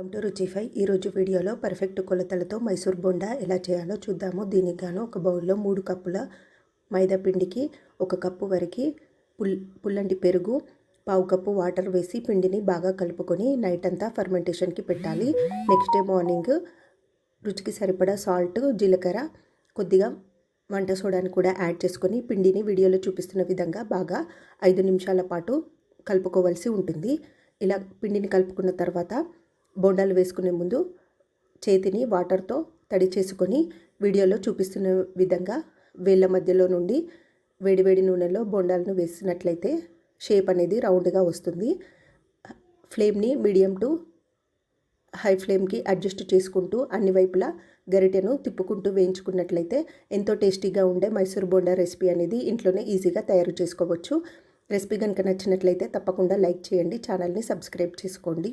Welcome to రుచిఫై ఈరోజు వీడియోలో perfect కొలతలతో మైసూర్ బొండా ఎలా చేయాలో చూద్దాము. దీనికి గాను ఒక బౌల్లో మూడు కప్పుల మైదా పిండికి ఒక కప్పు వరకు పుల్ పుల్లంటి పెరుగు పావు కప్పు వాటర్ వేసి పిండిని బాగా కలుపుకొని నైట్ అంతా ఫర్మెంటేషన్కి పెట్టాలి. నెక్స్ట్ డే మార్నింగ్ రుచికి సరిపడా సాల్ట్ జీలకర్ర కొద్దిగా వంట సోడాని కూడా యాడ్ చేసుకొని పిండిని వీడియోలో చూపిస్తున్న విధంగా బాగా ఐదు నిమిషాల పాటు కలుపుకోవాల్సి ఉంటుంది. ఇలా పిండిని కలుపుకున్న తర్వాత బోండాలు వేసుకునే ముందు చేతిని వాటర్తో తడి చేసుకొని వీడియోలో చూపిస్తున్న విధంగా వేళ్ళ మధ్యలో నుండి వేడివేడి నూనెలో బోండాలను వేసినట్లయితే షేప్ అనేది రౌండ్గా వస్తుంది. ఫ్లేమ్ని మీడియం టు హై ఫ్లేమ్కి అడ్జస్ట్ చేసుకుంటూ అన్ని వైపులా గరిటెను తిప్పుకుంటూ వేయించుకున్నట్లయితే ఎంతో టేస్టీగా ఉండే మైసూర్ బోండా రెసిపీ అనేది ఇంట్లోనే ఈజీగా తయారు చేసుకోవచ్చు. రెసిపీ కనుక నచ్చినట్లయితే తప్పకుండా లైక్ చేయండి ఛానల్ని సబ్స్క్రైబ్ చేసుకోండి.